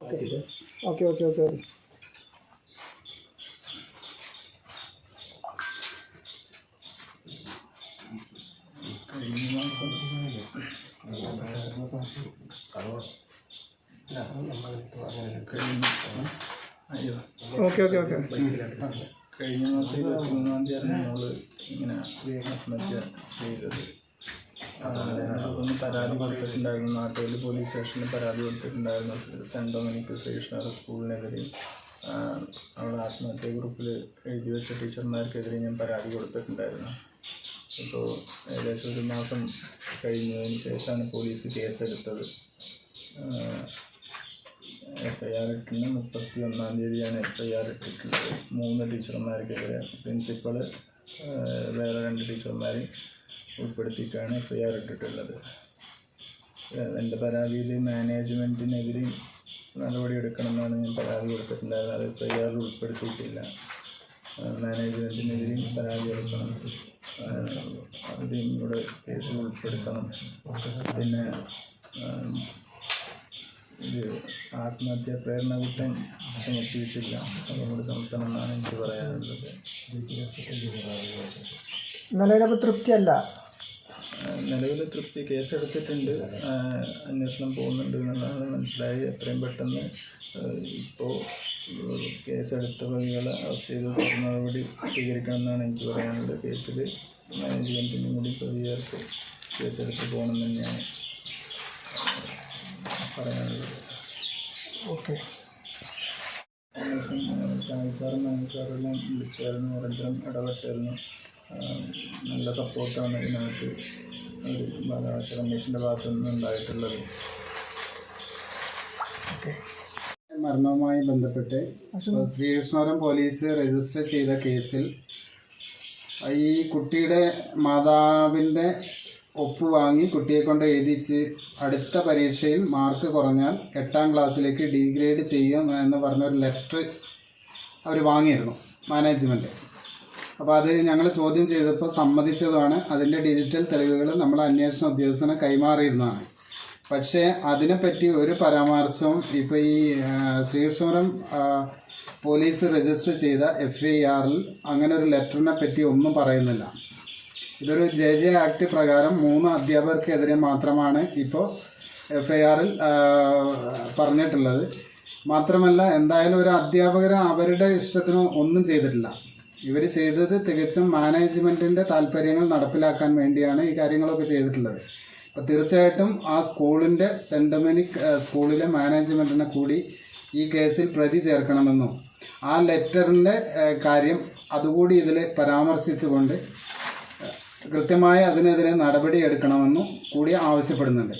Okay okay okay okay okay okay okay കഴിഞ്ഞ മാസം ഇരുപത്തി മൂന്നാം തീയതിയാണ് നമ്മൾ ഇങ്ങനെ ചെയ്തത്. ഒന്ന് പരാതി കൊടുത്തിട്ടുണ്ടായിരുന്നു നാട്ടുകാർ പോലീസ് സ്റ്റേഷനിൽ പരാതി കൊടുത്തിട്ടുണ്ടായിരുന്നു. സെന്റ് ഡൊമിനിക് സ്റ്റേഷനറി സ്കൂളിനെതിരെ. അവിടെ ആത്മഹത്യ ഗ്രൂപ്പിൽ എഴുതി വെച്ച ടീച്ചർമാർക്കെതിരെ ഞാൻ പരാതി കൊടുത്തിട്ടുണ്ടായിരുന്നു. ഇപ്പോൾ ഏകദേശം ഒരു മാസം കഴിഞ്ഞതിന് ശേഷമാണ് പോലീസ് കേസെടുത്തത്. എഫ് ഐ ആർ ഇട്ടിന് മുപ്പത്തി ഒന്നാം തീയതിയാണ് എഫ് ഐ ആർ ഇട്ടിട്ടുള്ളത്. മൂന്ന് ടീച്ചർമാർക്കെതിരെ. പ്രിൻസിപ്പൾ വേറെ രണ്ട് ടീച്ചർമാരെ ഉൾപ്പെടുത്തിയിട്ടാണ് എഫ് ഐ ആർ ഇട്ടിട്ടുള്ളത്. എന്റെ പരാതിയിൽ മാനേജ്മെന്റിനെതിരെ നടപടി എടുക്കണമെന്നാണ് ഞാൻ പരാതി കൊടുത്തിട്ടുണ്ടായിരുന്നത്. അത് എഫ് ഐ ആറിൽ ഉൾപ്പെടുത്തിയിട്ടില്ല. മാനേജ്മെന്റിനെതിരെ പരാതി എടുക്കണം അതിലും കൂടെ കേസിൽ ഉൾപ്പെടുത്തണം. പിന്നെ ഇത് ആത്മഹത്യാ പ്രേരണ കുറ്റം ചുമത്തിയിട്ടില്ല അതുകൊണ്ട് ചുമത്തണം എന്നാണ് എനിക്ക് പറയാനുള്ളത്. നിലവിലപ്പോൾ തൃപ്തിയല്ല. നിലവിൽ തൃപ്തി കേസെടുത്തിട്ടുണ്ട്. അന്വേഷണം പോകുന്നുണ്ട് എന്നുള്ളതാണ് മനസ്സിലായി എത്രയും പെട്ടെന്ന് ഇപ്പോൾ കേസെടുത്ത പ്രതികളെ അറസ്റ്റ് ചെയ്ത് തുടർ നടപടി സ്വീകരിക്കണം എന്നാണ് എനിക്ക് പറയാനുള്ളത്. കേസിൽ മാനേജ്മെന്റിനും കൂടി പ്രതികൾക്ക് കേസെടുത്ത് പോകണം തന്നെയാണ് പറയാനുള്ളത്. ഓക്കെ. സാറും മാനേജാറെല്ലാം വിളിച്ചായിരുന്നു. നിരന്തരം ഇടപെട്ടായിരുന്നു. നല്ല സപ്പോർട്ടാണ് ഇതിനകത്ത് ഒരു ബാലാവകാശ കമ്മീഷന്റെ ഭാഗത്തു നിന്ന് ഉണ്ടായിട്ടുള്ളത്. ഓക്കെ. മരണവുമായി ബന്ധപ്പെട്ട് ശ്രീകൃഷ്ണപുരം പോലീസ് രജിസ്റ്റർ ചെയ്ത കേസിൽ ഈ കുട്ടിയുടെ മാതാവിന്റെ ഒപ്പ് വാങ്ങി കുട്ടിയെ കൊണ്ട് എഴുതിച്ച് അടുത്ത പരീക്ഷയിൽ മാർക്ക് കുറഞ്ഞാൽ എട്ടാം ക്ലാസ്സിലേക്ക് ഡിഗ്രേഡ് ചെയ്യും എന്ന് പറഞ്ഞൊരു ലെറ്റർ അവർ വാങ്ങിയിരുന്നു മാനേജ്മെന്റ്. അപ്പോൾ അത് ഞങ്ങൾ ചോദ്യം ചെയ്തപ്പോൾ സമ്മതിച്ചതുമാണ് അതിന്റെ ഡിജിറ്റൽ തെളിവുകൾ നമ്മൾ അന്വേഷണ ഉദ്യോഗസ്ഥനെ കൈമാറിയിരുന്നതാണ്. പക്ഷേ അതിനെപ്പറ്റി ഒരു പരാമർശവും ഇപ്പോൾ ഈ ശ്രീകൃഷ്ണപുരം പോലീസ് രജിസ്റ്റർ ചെയ്ത എഫ് ഐ ആറിൽ അങ്ങനെ ഒരു ലെറ്ററിനെ പറ്റി ഒന്നും പറയുന്നില്ല. ഇതൊരു ജെ ജെ ആക്ട് പ്രകാരം മൂന്ന് അധ്യാപകർക്കെതിരെ മാത്രമാണ് ഇപ്പോൾ എഫ് ഐ ആറിൽ പറഞ്ഞിട്ടുള്ളത്. മാത്രമല്ല എന്തായാലും ഒരു അധ്യാപകർ അവരുടെ ഇഷ്ടത്തിന് ഒന്നും ചെയ്തിട്ടില്ല. ഇവർ ചെയ്തത് തികച്ചും മാനേജ്മെന്റിന്റെ താല്പര്യങ്ങൾ നടപ്പിലാക്കാൻ വേണ്ടിയാണ് ഈ കാര്യങ്ങളൊക്കെ ചെയ്തിട്ടുള്ളത്. അപ്പോൾ തീർച്ചയായിട്ടും ആ സ്കൂളിന്റെ സെന്റ് ഡൊമിനിക് സ്കൂളിലെ മാനേജ്മെന്റിനെ കൂടി ഈ കേസിൽ പ്രതി ചേർക്കണമെന്നും ആ ലെറ്ററിന്റെ കാര്യം അതുകൂടി ഇതിൽ പരാമർശിച്ചുകൊണ്ട് കൃത്യമായി അതിനെതിരെ നടപടി എടുക്കണമെന്നും കൂടി ആവശ്യപ്പെടുന്നുണ്ട്.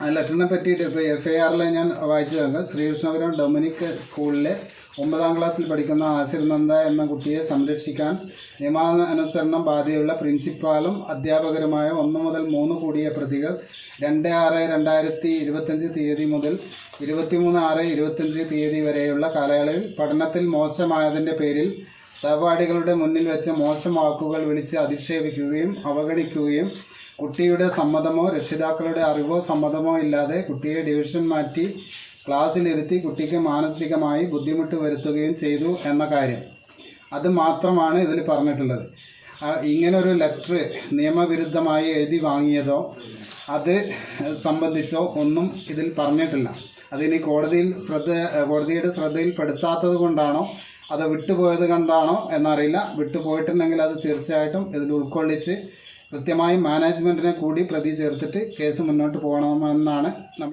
ആ ലെറ്ററിനെ പറ്റിയിട്ട് ഇപ്പോൾ എഫ് ഐ ആറിൽ ഞാൻ വായിച്ചു നോക്കാം ശ്രീകൃഷ്ണപുരം ഡൊമിനിക് സ്കൂളിലെ ഒമ്പതാം ക്ലാസ്സിൽ പഠിക്കുന്ന ആസിർ നന്ദ എന്ന കുട്ടിയെ സംരക്ഷിക്കാൻ നിയമാനുസരണം ബാധ്യതയുള്ള പ്രിൻസിപ്പാലും അധ്യാപകരുമായ ഒന്ന് മുതൽ മൂന്ന് കൂടിയ പ്രതികൾ രണ്ട് ആറ് രണ്ടായിരത്തി ഇരുപത്തഞ്ച് തീയതി മുതൽ ഇരുപത്തിമൂന്ന് ആറ് ഇരുപത്തഞ്ച് തീയതി വരെയുള്ള കാലയളവിൽ പഠനത്തിൽ മോശമായതിന്റെ പേരിൽ സഹപാഠികളുടെ മുന്നിൽ വെച്ച് മോശം വാക്കുകൾ വിളിച്ച് അധിക്ഷേപിക്കുകയും അവഗണിക്കുകയും കുട്ടിയുടെ സമ്മതമോ രക്ഷിതാക്കളുടെ അറിവോ സമ്മതമോ ഇല്ലാതെ കുട്ടിയെ ഡിവിഷൻ മാറ്റി ക്ലാസ്സിലിരുത്തി കുട്ടിക്ക് മാനസികമായി ബുദ്ധിമുട്ട് വരുത്തുകയും ചെയ്തു എന്ന കാര്യം. അത് മാത്രമാണ് ഇതിൽ പറഞ്ഞിട്ടുള്ളത്. ഇങ്ങനൊരു ലെറ്റർ നിയമവിരുദ്ധമായി എഴുതി വാങ്ങിയതോ അത് സംബന്ധിച്ചോ ഒന്നും ഇതിൽ പറഞ്ഞിട്ടില്ല. അതിനി കോടതിയിൽ ശ്രദ്ധ കോടതിയുടെ ശ്രദ്ധയിൽപ്പെടുത്താത്തത് കൊണ്ടാണോ അത് വിട്ടുപോയത് കൊണ്ടാണോ എന്നറിയില്ല. വിട്ടുപോയിട്ടുണ്ടെങ്കിൽ അത് തീർച്ചയായിട്ടും ഇതിൽ ഉൾക്കൊള്ളിച്ച് കൃത്യമായി മാനേജ്മെന്റിനെ കൂടി പ്രതി ചേർത്തിട്ട് കേസ് മുന്നോട്ട് പോകണമെന്നാണ് നമ്മൾ